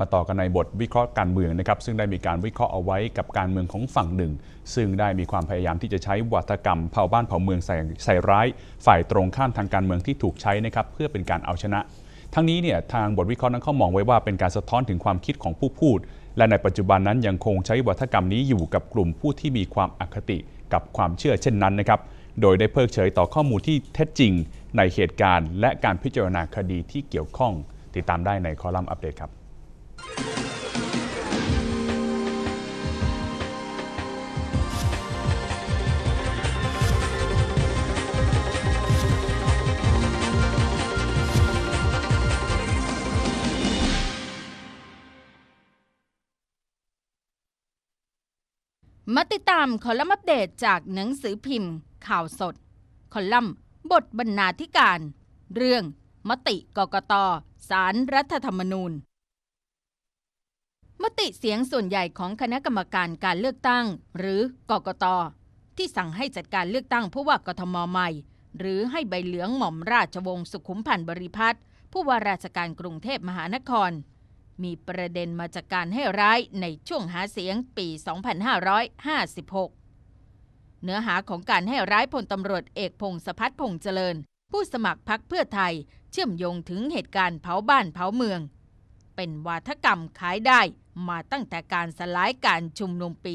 มาต่อกันในบทวิเคราะห์การเมืองนะครับซึ่งได้มีการวิเคราะห์เอาไว้กับการเมืองของฝั่งหนึ่ง ซึ่งได้มีความพยายามที่จะใช้วัฒกรรมเผาบ้านเผาเมืองใส่ใส่ร้าย ฝ่ายตรงข้ามทางการเมืองที่ถูกใช้นะครับเพื่อเป็นการเอาชนะ ทั้งนี้เนี่ยทางบทวิเคราะห์นั้นเขามองไว้ว่าเป็นการสะท้อนถึงความคิดของผู้พูด และในปัจจุบันนั้นยังคงใช้วัฒกรรมนี้อยู่กับกลุ่มผู้ที่มีความอคติกับความเชื่อเช่นนั้นนะครับโดยได้เพิกเฉยต่อข้อมูลที่เท็จจริงในเหตุการณ์ และการพิจารณาคดีที่เกี่ยวข้อง ติดตามได้ในคอลัมน์อัปเดตครับ มาติดตามคอลัมน์อัปเดตจากหนังสือพิมพ์ ข่าวสด คอลัมน์ บทบรรณาธิการ เรื่อง มติกกตสารรัฐธรรมนูญ มติเสียงส่วนใหญ่ของคณะกรรมการการเลือกตั้ง หรือกกตที่สั่งให้จัดการเลือกตั้งผู้ว่ากทมใหม่ หรือให้ใบเหลืองหม่อมราชวงศ์สุขุมพันธ์บริพัตรผู้ว่าราชการกรุงเทพมหานคร มีประเด็นมาจากการให้ร้ายในช่วงหาเสียงปี 2556 เนื้อหาของการให้ร้ายพลตำรวจเอกพงศพัฒน์พงษ์เจริญ ผู้สมัครพักเพื่อไทย เชื่อมโยงถึงเหตุการณ์เผาบ้านเผาเมือง เป็นวาทกรรมขายได้มาตั้งแต่การสลายการชุมนุมปี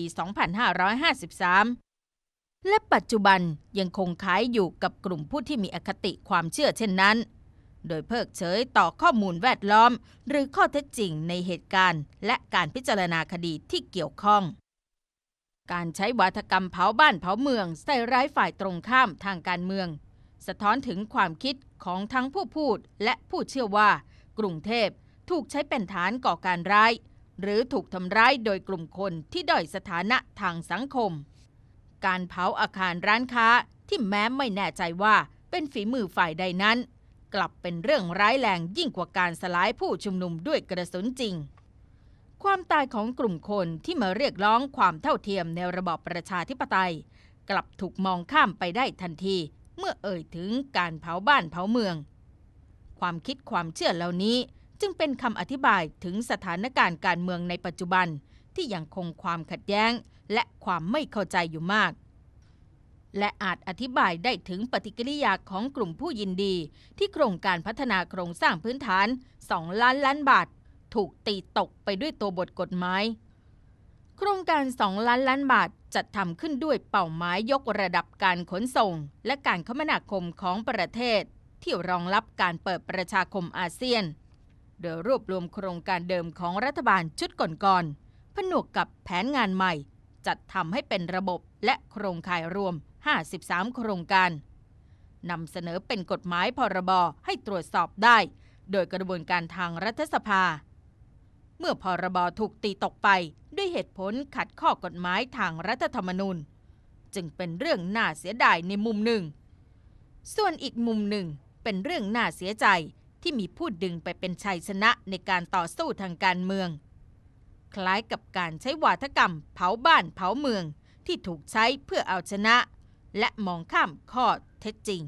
2553 และปัจจุบันยังคงขายอยู่กับกลุ่มผู้ที่มีอคติความเชื่อเช่นนั้น โดยเพิกเฉยต่อข้อมูลแวดล้อม หรือข้อเท็จจริงในเหตุการณ์ และการพิจารณาคดีที่เกี่ยวข้อง การใช้วาทกรรมเผาบ้านเผาเมืองใส่ร้ายฝ่ายตรงข้ามทางการเมือง สะท้อนถึงความคิดของทั้งผู้พูดและผู้เชื่อว่า กรุงเทพถูกใช้เป็นฐานก่อการร้าย หรือถูกทำร้ายโดยกลุ่มคนที่ด้อยสถานะทางสังคม การเผาอาคารร้านค้าที่แม้ไม่แน่ใจว่าเป็นฝีมือฝ่ายใดนั้น กลับเป็นเรื่องร้ายแรงยิ่งกว่าการสลายผู้ชุมนุมด้วยกระสุนจริง ความตายของกลุ่มคนที่มาเรียกร้องความเท่าเทียมในระบอบประชาธิปไตย กลับถูกมองข้ามไปได้ทันที เมื่อเอ่ยถึงการเผาบ้านเผาเมือง ความคิดความเชื่อเหล่านี้จึงเป็นคำอธิบายถึงสถานการณ์การเมืองในปัจจุบันที่ยังคงความขัดแย้งและความไม่เข้าใจอยู่มาก และอาจอธิบายได้ถึงปฏิกิริยาของกลุ่มผู้ยินดี ที่โครงการพัฒนาโครงสร้างพื้นฐาน 2 ล้านล้านบาท ถูกตีตกไปด้วยตัวบทกฎหมาย โครงการ 2 ล้านล้านบาทจัดทำขึ้นด้วยเป้าหมายยกระดับการขนส่ง และการคมนาคมของประเทศ ที่รองรับการเปิดประชาคมอาเซียน โดยรวบรวมโครงการเดิมของรัฐบาลชุดก่อนๆผนวกกับแผนงานใหม่ จัดทำให้เป็นระบบและโครงข่ายรวม 53 โครงการนำเสนอเป็นกฎหมายพรบให้ตรวจสอบได้ โดยกระบวนการทางรัฐสภา เมื่อพรบถูกตีตกไปด้วยเหตุผลขัดข้อกฎหมายทางรัฐธรรมนูญ จึงเป็นเรื่องน่าเสียดายในมุมหนึ่ง ส่วนอีกมุมหนึ่งเป็นเรื่องน่าเสียใจที่มีผู้ดึงไปเป็นชัยชนะในการต่อสู้ทางการเมือง คล้ายกับการใช้วาทกรรมเผาบ้านเผาเมืองที่ถูกใช้เพื่อเอาชนะ และมองข้ามข้อเท็จจริง